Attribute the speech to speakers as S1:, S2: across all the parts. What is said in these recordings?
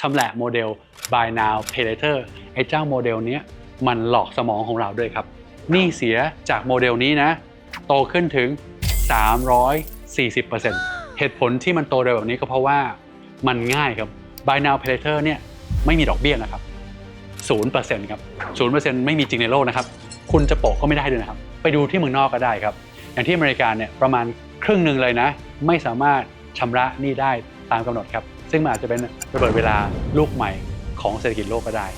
S1: ชำแหละโมเดล buy now pay later ไอ้เจ้าโมเดลนี้มันหลอกสมองของเราด้วยครับหนี้เสียจากโมเดลนี้นะ โตขึ้นถึง 340%เหตุผลที่มันโตเร็วแบบนี้ก็เพราะว่ามันง่ายครับ buy now pay later เนี่ยไม่มีดอกเบี้ยนะครับ 0%ครับ 0%ไม่มีจริงในโลกนะครับ คุณจะโปะก็ไม่ได้ด้วยนะครับ ไปดูที่เมืองนอกก็ได้ครับ อย่างที่อเมริกาเนี่ยประมาณครึ่งหนึ่งเลยนะ ไม่สามารถชำระหนี้ได้ตามกำหนดครับ ซึ่งมันอาจจะเป็นระเบิดเวลาลูกใหม่ของเศรษฐกิจโลกก็ได้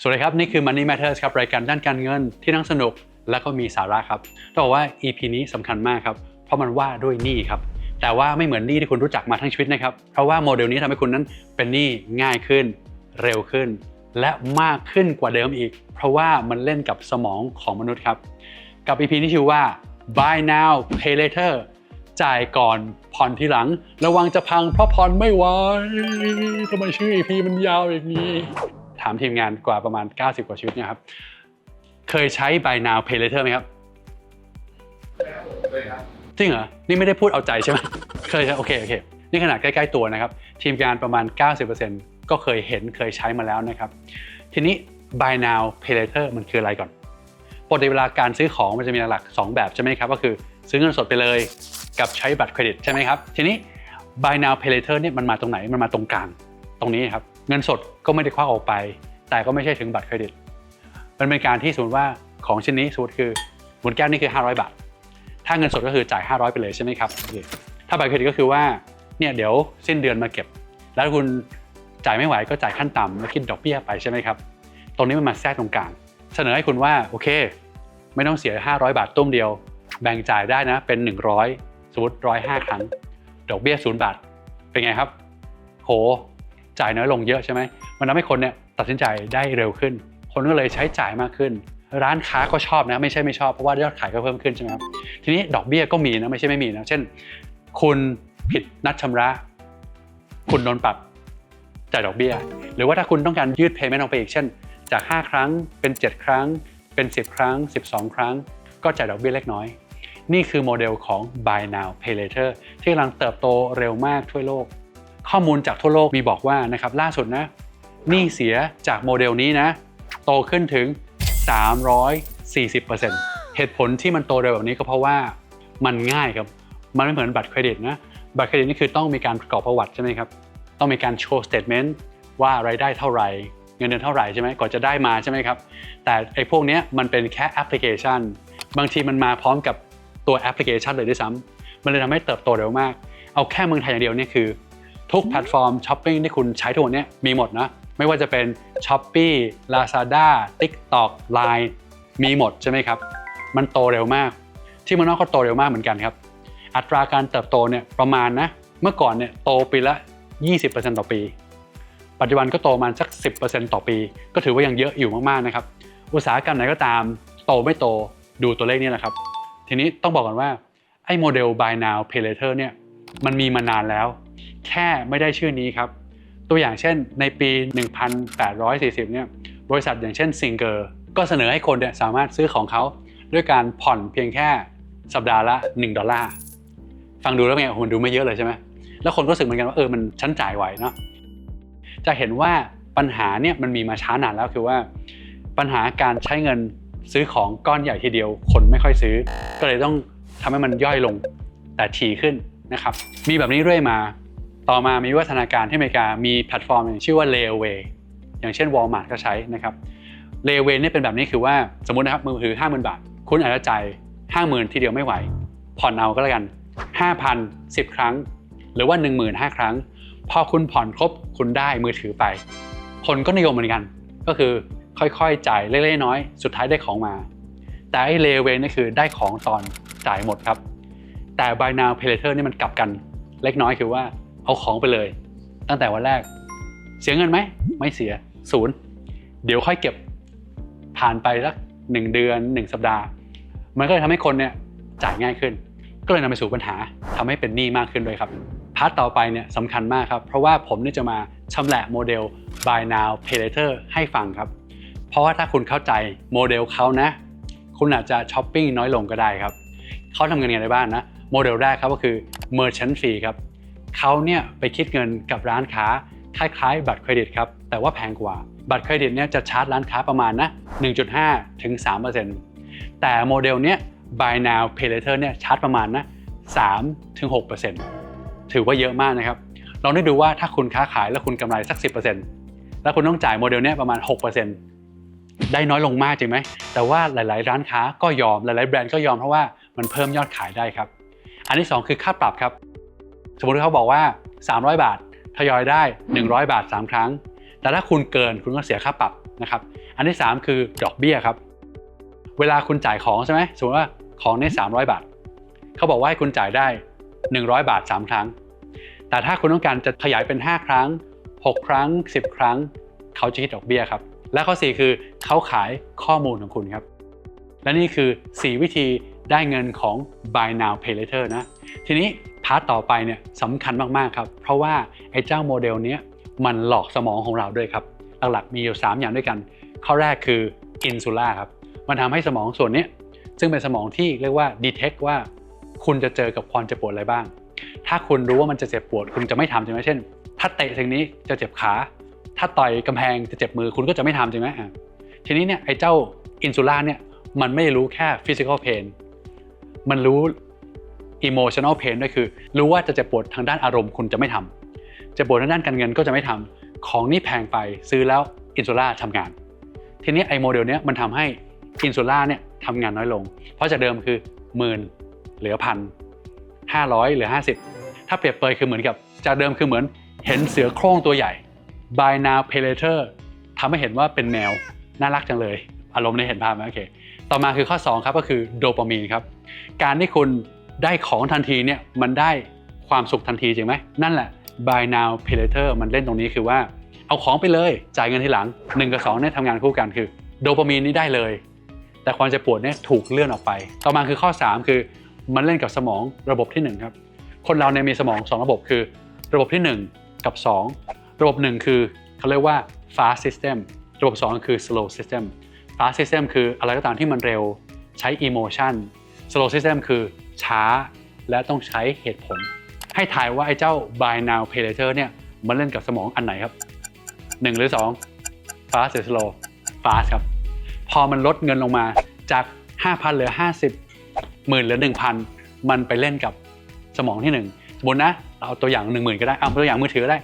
S1: สวัสดีครับ นี่คือ Money Matters ครับ รายการด้านการเงินที่นั่งสนุกและก็มีสาระครับต้องบอกว่า EP นี้สำคัญมากครับ เพราะมันว่าด้วยหนี้ครับ แต่ว่าไม่เหมือนหนี้ที่คุณรู้จักมาทั้งชีวิตนะครับ เพราะว่าโมเดลนี้ทำให้คุณนั้นเป็นหนี้ง่ายขึ้น เร็วขึ้น และมากขึ้นกว่าเดิมอีก เพราะว่ามันเล่นกับสมองของมนุษย์ครับ กับ EP ที่ชื่อว่า buy now pay later จ่ายก่อนผ่อนทีหลัง ระวังจะพังเพราะผ่อนไม่ไหวทำไมชื่อ EP มันยาวอย่างนี้ ถามทีมงานกว่าประมาณ 90 กว่าชีวิตเนี่ยครับ เคยใช้ buy now pay later ไหมครับจริงเหรอ นี่ไม่ได้พูดเอาใจใช่ไหมเคยใช่โอเคโอเค นี่ขนาดใกล้ ๆ ตัวนะครับ ทีมงานประมาณ 90% ก็เคยเห็นเคยใช้มาแล้วนะครับ ทีนี้ buy now pay later มันคืออะไรก่อนปกติเวลาการซื้อของมันจะมีหลัก 2 แบบใช่ไหมครับ ก็คือซื้อเงินสดไปเลยกับใช้บัตรเครดิตใช่ไหมครับ ทีนี้ buy now pay later เนี่ยมันมาตรงไหนมันมาตรงกลางตรงนี้ครับเงินสดก็ไม่ได้ควักออกไป แต่ก็ไม่ใช่ถึงบัตรเครดิต มันเป็นการที่สมมติว่าของชิ้นนี้สมมติคือหมุนแก้วนี่คือ 500 บาท ถ้าเงินสดก็คือจ่าย 500 ไปเลยใช่ไหมครับถ้าบัตรเครดิตก็คือว่าเนี่ยเดี๋ยวสิ้นเดือนมาเก็บ แล้วคุณ จ่ายไม่ไหวก็จ่ายขั้นต่ำแล้วคิดดอกเบี้ยไปใช่ไหมครับ ตรงนี้มันมาแทรกตรงกลาง เสนอให้คุณว่าโอเค ไม่ต้องเสีย 500 บาทตุ้มเดียว แบ่งจ่ายได้นะเป็น 100 สมมติ105 ครั้ง ดอกเบี้ย 0 บาท เป็นไงครับ โห จ่ายน้อยลงเยอะใช่ไหมมันทำให้คนเนี่ยตัดสินใจได้เร็วขึ้น คนก็เลยใช้จ่ายมากขึ้น ร้านค้าก็ชอบนะไม่ใช่ไม่ชอบเพราะว่ายอดขายก็เพิ่มขึ้นใช่ไหมครับทีนี้ดอกเบี้ยก็มีนะไม่ใช่ไม่มีนะเช่น คุณผิดนัดชำระ คุณโดนปรับ จ่ายดอกเบี้ย หรือว่าถ้าคุณต้องการยืด payment ออกไปอีกเช่น จาก 5 ครั้งเป็น 7 ครั้ง เป็น 10 ครั้ง 12 ครั้ง ก็จ่ายดอกเบี้ยเล็กน้อย นี่คือโมเดลของ buy now pay later ที่กำลังเติบโตเร็วมากทั่วโลก ข้อมูลจากทั่วโลกมีบอกว่านะครับล่าสุดนะหนี้เสียจากโมเดลนี้นะ โตขึ้นถึง 340%เหตุผลที่มันโตเร็วแบบนี้ก็เพราะว่ามันง่ายครับ มันไม่เหมือนบัตรเครดิตนะ บัตรเครดิตนี่คือต้องมีการประกอบประวัติใช่ไหมครับ ต้องมีการโชว์สเตทเมนต์ว่ารายได้เท่าไหร่ เงินเดือนเท่าไหร่ใช่ไหมก่อนจะได้มาใช่ไหมครับ แต่ไอ้พวกนี้มันเป็นแค่แอปพลิเคชัน บางทีมันมาพร้อมกับตัวแอปพลิเคชันเลยด้วยซ้ำมันเลยทำให้เติบโตเร็วมาก เอาแค่เมืองไทยอย่างเดียวนี่คือทุกแพลตฟอร์มช้อปปิ้งที่คุณใช้ทุกวันเนี้ยมีหมดนะไม่ว่าจะเป็น s h o p e e Lazada TikTok Line มีหมดใช่ไหมครับ มันโตเร็วมาก ที่เมืองนอกก็โตเร็วมากเหมือนกันครับ อัตราการเติบโตเนี่ยประมาณนะ เมื่อก่อนเนี่ยโตปีละ 20%ต่อปี ปัจจุบันก็โตมาสัก 10%ต่อปี ก็ถือว่ายังเยอะอยู่มากๆนะครับ อุตสาหกรรมไหนก็ตาม โตไม่โตดูตัวเลขนี่แหละครับ ทีนี้ต้องบอกก่อนว่าไอ้โมเดล buy now pay later เนี่ยมันมีมานานแล้ว แค่ไม่ได้ชื่อนี้ครับ ตัวอย่างเช่นในปี 1840 เนี่ยบริษัทอย่างเช่นซิงเกอร์ก็เสนอให้คนเนี่ยสามารถซื้อของเขาด้วยการผ่อนเพียงแค่สัปดาห์ละ 1 ดอลลาร์ ฟังดูแล้วไงโอ้โหมันดูไม่เยอะเลยใช่ไหม แล้วคนก็รู้สึกเหมือนกันว่าเออมันชั้นจ่ายไหวเนาะจะเห็นว่าปัญหาเนี่ยมันมีมาช้านานแล้วคือว่า ปัญหาการใช้เงินซื้อของก้อนใหญ่ทีเดียว คนไม่ค่อยซื้อ ก็เลยต้องทำให้มันย่อยลงแต่ถี่ขึ้นนะครับ มีแบบนี้เรื่อยมา ต่อมามีวิวัฒนาการที่อเมริกามีแพลตฟอร์มอย่างชื่อว่า Layaway อย่างเช่น Walmart ก็ใช้นะครับ Layaway เนี่ยเป็นแบบนี้คือว่าสมมตินะครับมือถือ50,000 บาท คุณอาจจะจ่าย50,000 ทีเดียวไม่ไหว ผ่อนเอาก็แล้วกัน 5,000 10 ครั้ง หรือว่า10,000 ครั้ง พอคุณผ่อนครบคุณได้มือถือไป คนก็นิยมเหมือนกัน ก็คือค่อยๆ จ่ายเล็กๆน้อยๆสุดท้ายได้ของมา แต่ไอเลเวนนี่คือได้ของตอนจ่ายหมดครับ แต่ buy now pay later นี่มันกลับกัน เล็กน้อยคือว่าเอาของไปเลย ตั้งแต่วันแรก เสียเงินไหมไม่เสียศูนย์เดี๋ยวค่อยเก็บผ่านไปสักหนึ่งเดือนหนึ่งสัปดาห์ มันก็เลยทำให้คนเนี่ยจ่ายง่ายขึ้น ก็เลยนำไปสู่ปัญหาทำให้เป็นหนี้มากขึ้นด้วยครับ พาร์ทต่อไปเนี่ยสำคัญมากครับ เพราะว่าผมเนี่ยจะมาชำแหละโมเดล buy now pay later ให้ฟังครับ เพราะว่าถ้าคุณเข้าใจโมเดลเขานะ คุณอาจจะช้อปปิ้งน้อยลงก็ได้ครับเขาทำเงินยังไงได้บ้างนะ โมเดลแรกครับก็คือ merchant fee ครับเขาเนี่ยไปคิดเงินกับร้านค้าคล้ายๆ บัตรเครดิตครับแต่ว่าแพงกว่า บัตรเครดิตเนี่ยจะชาร์จร้านค้าประมาณนะ1.5ถึง3%แต่โมเดลเนี้ย buy now pay later เนี่ยชาร์จประมาณนะ3ถึง6% ถือว่าเยอะมากนะครับลองนึกดูว่าถ้าคุณค้าขายแล้วคุณกำไรสัก 10%แล้วคุณต้องจ่ายโมเดลเนี้ยประมาณ 6%ได้น้อยลงมากจริงไหม แต่ว่าหลาย ๆ ร้านค้าก็ยอมหลาย ๆ แบรนด์ก็ยอมเพราะว่ามันเพิ่มยอดขายได้ครับ อันที่ 2 คือค่าปรับครับ สมมติเขาบอกว่า 300 บาททยอยได้ 100 บาท 3 ครั้ง แต่ถ้าคุณเกินคุณก็เสียค่าปรับนะครับ อันที่ 3 คือดอกเบี้ยครับ เวลาคุณจ่ายของใช่ไหมสมมติว่าของนี่300 บาท เขาบอกว่าให้คุณจ่ายได้ 100 บาท 3 ครั้ง แต่ถ้าคุณต้องการจะขยายเป็น 5 ครั้ง 6 ครั้ง 10 ครั้ง เขาจะคิดดอกเบี้ยครับ และข้อ 4 คือเขาขายข้อมูลของคุณครับ และนี่คือ 4 วิธีได้เงินของ buy now pay later นะ ทีนี้พาร์ทต่อไปเนี่ยสำคัญมากๆครับ เพราะว่าไอ้เจ้าโมเดลเนี้ยมันหลอกสมองของเราด้วยครับหลักๆมีอยู่ 3 อย่างด้วยกัน ข้อแรกคือ insula ครับ มันทำให้สมองส่วนนี้ ซึ่งเป็นสมองที่เรียกว่า detect ว่า คุณจะเจอกับความเจ็บปวดอะไรบ้าง ถ้าคุณรู้ว่ามันจะเจ็บปวด คุณจะไม่ทำใช่ไหมเช่น ถ้าเตะสิ่งนี้จะเจ็บขา ถ้าต่อยกำแพงจะเจ็บมือคุณก็จะไม่ทำใช่ไหมอะทีนี้เนี่ยไอ้เจ้าอินซูล่าเนี่ยมันไม่รู้แค่ physical pain มันรู้ emotional pain ด้วยคือ รู้ว่าจะเจ็บปวดทางด้านอารมณ์คุณจะไม่ทำเจ็บปวดทางด้านการเงินก็จะไม่ทำของนี่แพงไปซื้อแล้วอินซูล่าทำงาน ทีนี้ไอ้โมเดลเนี้ยมันทำให้อินซูล่าเนี่ยทำงานน้อยลง เพราะจากเดิมคือหมื่น เหลือพันห้าร้อยเหลือห้าสิบถ้าเปรียบเปยคือเหมือนกับจากเดิมคือเหมือนเห็นเสือโคร่งตัวใหญ่ by now pay later ทำให้เห็นว่าเป็นแมวน่ารักจังเลย อารมณ์ได้เห็นภาพไหมโอเค ต่อมาคือข้อ 2 ครับก็คือโดปามีนครับ การที่คุณได้ของทันทีเนี่ยมันได้ความสุขทันทีจริงไหม นั่นแหละ by now pay later มันเล่นตรงนี้คือว่า เอาของไปเลยจ่ายเงินทีหลัง 1 กับ2เนี่ยทำงานคู่กันคือโดปามีนนี่ได้เลย แต่ความเจ็บปวดเนี่ยถูกเลื่อนออกไป ต่อมาคือข้อ 3 คือ มันเล่นกับสมองระบบที่ 1 ครับ คนเราเนี่ยมีสมอง 2 ระบบคือ ระบบที่ 1 กับ 2 ระบบ 1 คือเขาเรียกว่า fast system ระบบ 2 คือ slow system fast system คืออะไรก็ตามที่มันเร็วใช้ emotion slow system คือช้า และต้องใช้เหตุผล ให้ทายว่าไอ้เจ้า buy now pay later เนี่ยมันเล่นกับสมองอันไหนครับ 1 หรือ 2 fast หรือ slow fast ครับ พอมันลดเงินลงมาจาก 5,000เหลือ 50 หมื่นหลือ1,000มันไปเล่นกับสมองที่1สมมตินะเราเอาตัวอย่าง10,000ก็ได้เอาตัวอย่างมือถือก็ได้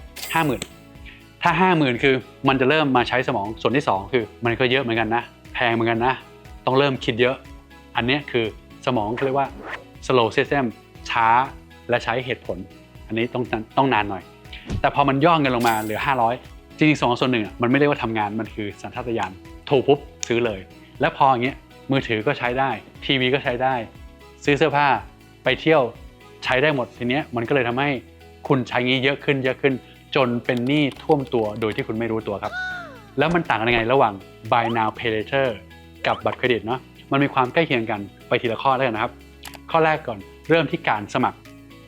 S1: 50,000ถ้า50,000คือมันจะเริ่มมาใช้สมองส่วนที่2คือ มันก็เยอะเหมือนกันนะ แพงเหมือนกันนะ ต้องเริ่มคิดเยอะ อันนี้คือสมองเขาเรียกว่า slow system ช้าและใช้เหตุผล อันนี้ต้องต้องนานหน่อย แต่พอมันย่อเงินลงมาเหลือ 500 จริงๆสองส่วนหนึ่งมันไม่เรียกว่าทำงานมันคือสัญชาตญาณถูกปุ๊บซื้อเลย แล้วพออย่างเงี้ยมือถือก็ใช้ได้ ทีวีก็ใช้ได้ ซื้อเสื้อผ้าไปเที่ยวใช้ได้หมดทีเนี้ยมันก็เลยทำให้คุณใช้งี้เยอะขึ้นเยอะขึ้น จนเป็นหนี้ท่วมตัวโดยที่คุณไม่รู้ตัวครับ แล้วมันต่างกันยังไงระหว่าง buy now pay later กับบัตรเครดิตเนาะมันมีความใกล้เคียงกันไปทีละข้อแล้วกันนะครับ ข้อแรกก่อนเริ่มที่การสมัคร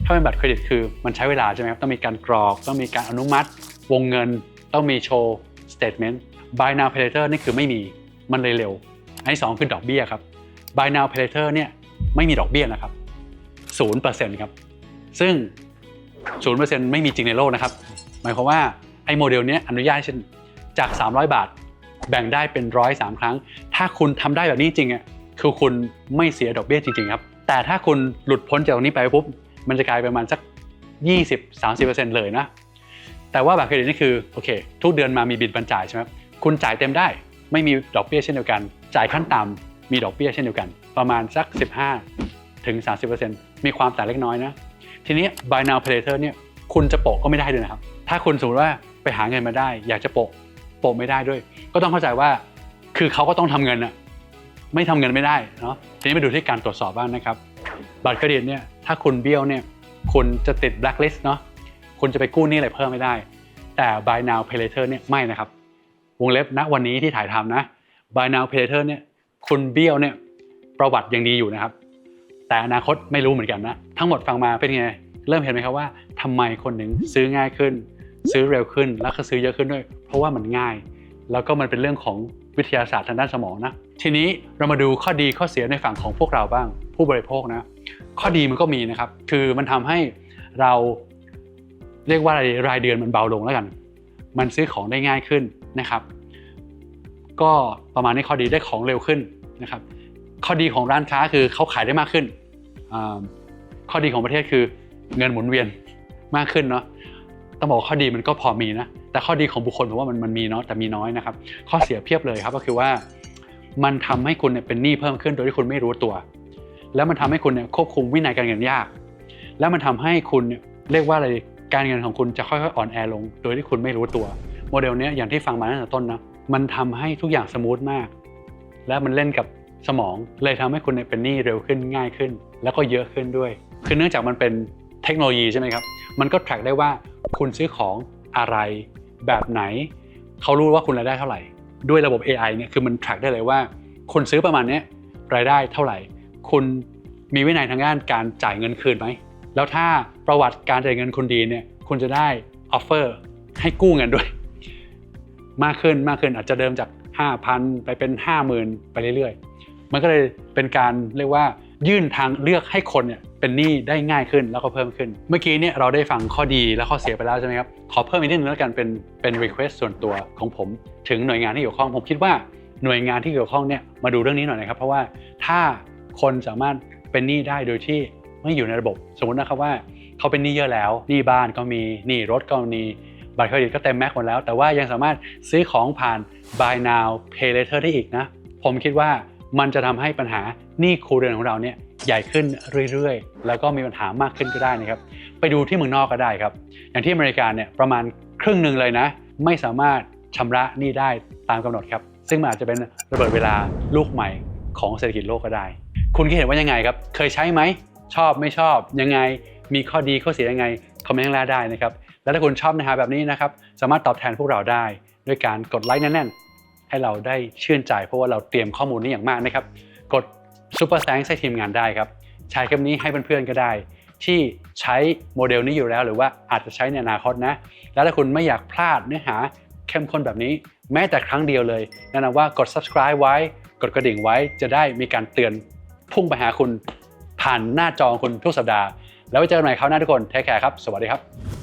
S1: ถ้าเป็นบัตรเครดิตคือมันใช้เวลาใช่ไหมครับต้องมีการกรอก ต้องมีการอนุมัติ วงเงิน ต้องมีโชว์ statement buy now pay later นี่คือไม่มีมันเลยเร็วอันที่สองคือดอกเบี้ยครับ buy now pay later เนี่ย ไม่มีดอกเบี้ยนะครับ0%ครับ ซึ่ง 0%ไม่มีจริงในโลกนะครับ หมายความว่าไอ้โมเดลนี้อนุญาตให้เช่นจาก 300 บาท แบ่งได้เป็นร้อยสามครั้ง ถ้าคุณทำได้แบบนี้จริงอะคือคุณไม่เสียดอกเบี้ยจริงๆครับ แต่ถ้าคุณหลุดพ้นจากตรงนี้ไปปุ๊บมันจะกลายเป็นประมาณสัก 20-30%เลยนะ แต่ว่าบัตรเครดิตนี่คือโอเค ทุกเดือนมามีบินบรรจ่ายใช่ไหมคุณจ่ายเต็มได้ ไม่มีดอกเบี้ยเช่นเดียวกัน จ่ายขั้นต่ำ มีดอกเบี้ยเช่นเดียวกัน ประมาณสัก 15 ถึง 30%มีความต่างเล็กน้อยนะ ทีนี้ buy now pay later เนี่ยคุณจะโปะก็ไม่ได้ด้วยนะครับ ถ้าคุณสมมติว่าไปหาเงินมาได้ อยากจะโปะโปะไม่ได้ด้วย ก็ต้องเข้าใจว่าคือเขาก็ต้องทำเงินอะไม่ทำเงินไม่ได้เนาะทีนี้ไปดูที่การตรวจสอบบ้างนะครับ บัตรเครดิตเนี่ยถ้าคุณเบี้ยวเนี่ยคุณจะติด blacklist เนาะคุณจะไปกู้หนี้อะไรเพิ่มไม่ได้ แต่ buy now pay later เนี่ยไม่นะครับ วงเล็บณวันนี้ที่ถ่ายทำนะ buy now pay later เนี่ย คุณเบี้ยวเนี่ยประวัติยังดีอยู่นะครับ แต่อนาคตไม่รู้เหมือนกันนะ ทั้งหมดฟังมาเป็นไง เริ่มเห็นไหมครับว่าทำไมคนหนึ่งซื้อง่ายขึ้น ซื้อเร็วขึ้นแล้วก็ซื้อเยอะขึ้นด้วย เพราะว่ามันง่าย แล้วก็มันเป็นเรื่องของวิทยาศาสตร์ทางด้านสมองนะทีนี้เรามาดูข้อดีข้อเสียในฝั่งของพวกเราบ้าง ผู้บริโภคนะ ข้อดีมันก็มีนะครับ คือมันทำให้เราเรียกว่าอะไรรายเดือนมันเบาลงแล้วกัน มันซื้อของได้ง่ายขึ้นนะครับ ก็ประมาณนี้ข้อดีได้ของเร็วขึ้นนะครับข้อดีของร้านค้าคือเขาขายได้มากขึ้น ข้อดีของประเทศคือเงินหมุนเวียนมากขึ้นเนาะต้องบอกข้อดีมันก็พอมีนะแต่ข้อดีของบุคคลผมว่ามันมันมีเนาะแต่มีน้อยนะครับ ข้อเสียเพียบเลยครับก็คือว่ามันทำให้คุณเนี่ยเป็นหนี้เพิ่มขึ้นโดยที่คุณไม่รู้ตัว แล้วมันทำให้คุณเนี่ยควบคุมวินัยการเงินยาก แล้วมันทำให้คุณเนี่ยเรียกว่าอะไรการเงินของคุณจะค่อยๆอ่อนแอลง โดยที่คุณไม่รู้ตัว โมเดลนี้อย่างที่ฟังมาตั้งแต่ต้นนะ มันทำให้ทุกอย่างสมูทมาก และมันเล่นกับสมองเลยทำให้คุณเนเป็นหนี้เร็วขึ้นง่ายขึ้น แล้วก็เยอะขึ้นด้วย คือเนื่องจากมันเป็นเทคโนโลยีใช่ไหมครับ มันก็ track ได้ว่าคุณซื้อของอะไรแบบไหน เขารู้ว่าคุณรายได้เท่าไหร่ ด้วยระบบ AI เนี่ยคือมัน track ได้เลยว่า คุณซื้อประมาณนี้รายได้เท่าไหร่ คุณมีวินัยทางด้านการจ่ายเงินคืนไหม แล้วถ้าประวัติการจ่ายเงินคุณดีเนี่ย คุณจะได้ออฟเฟอร์ให้กู้เงินด้วย มากขึ้นมากขึ้นอาจจะเดิมจาก 5,000 ไปเป็น 50,000 ไปเรื่อยๆ มันก็เลยเป็นการเรียกว่ายื่นทางเลือกให้คนเนี่ยเป็นหนี้ได้ง่ายขึ้นแล้วก็เพิ่มขึ้น เมื่อกี้เนี่ยเราได้ฟังข้อดีและข้อเสียไปแล้วใช่ไหมครับ ขอเพิ่มอีกนิดนึงแล้วกันเป็นเป็น request ส่วนตัวของผม ถึงหน่วยงานที่เกี่ยวข้อง ผมคิดว่าหน่วยงานที่เกี่ยวข้องเนี่ยมาดูเรื่องนี้หน่อยนะครับ เพราะว่าถ้าคนสามารถเป็นหนี้ได้โดยที่ไม่อยู่ในระบบ สมมตินะครับว่า เขาเป็นหนี้เยอะแล้วหนี้บ้านก็มีหนี้รถก็มี บัตรเครดิตก็เต็มแม็กหมดแล้ว แต่ว่ายังสามารถซื้อของผ่าน buy now pay later ได้อีกนะ ผมคิดว่ามันจะทำให้ปัญหาหนี้ครัวเรือนของเราเนี่ยใหญ่ขึ้นเรื่อยๆ แล้วก็มีปัญหามากขึ้นก็ได้นะครับ ไปดูที่เมืองนอกก็ได้ครับ อย่างที่อเมริกาเนี่ยประมาณครึ่งหนึ่งเลยนะ ไม่สามารถชำระหนี้ได้ตามกำหนดครับ ซึ่งมันอาจจะเป็นระเบิดเวลาลูกใหม่ของเศรษฐกิจโลกก็ได้ คุณคิดเห็นว่ายังไงครับ เคยใช้ไหม ชอบไม่ชอบยังไง มีข้อดีข้อเสียยังไง คอมเมนต์ข้างล่างได้นะครับ แล้วถ้าคุณชอบเนื้อหาแบบนี้นะครับ สามารถตอบแทนพวกเราได้ ด้วยการกดไลค์แน่นๆ ให้เราได้ชื่นใจ เพราะว่าเราเตรียมข้อมูลนี้อย่างมากนะครับ กดซูเปอร์แ a งให้ทีมงานได้ครับแชร์คลิปนี้ให้เพื่อนๆก็ได้ ที่ใช้โมเดลนี้อยู่แล้ว หรือว่าอาจจะใช้ในอนาคตนะ แล้วถ้าคุณไม่อยากพลาดเนื้อหาเข้มข้นแบบนี้ แม้แต่ครั้งเดียวเลยแนะนำว่ากด subscribe ไว้ กดกระดิ่งไว้จะได้มีการเตือนพุ่งไปหาคุณผ่านหน้าจอของคุณทุกสัปดาห์ แล้วไว้เจอกันใหม่คราวหน้าทุกคนเทคแคร์ครับ สวัสดีครับ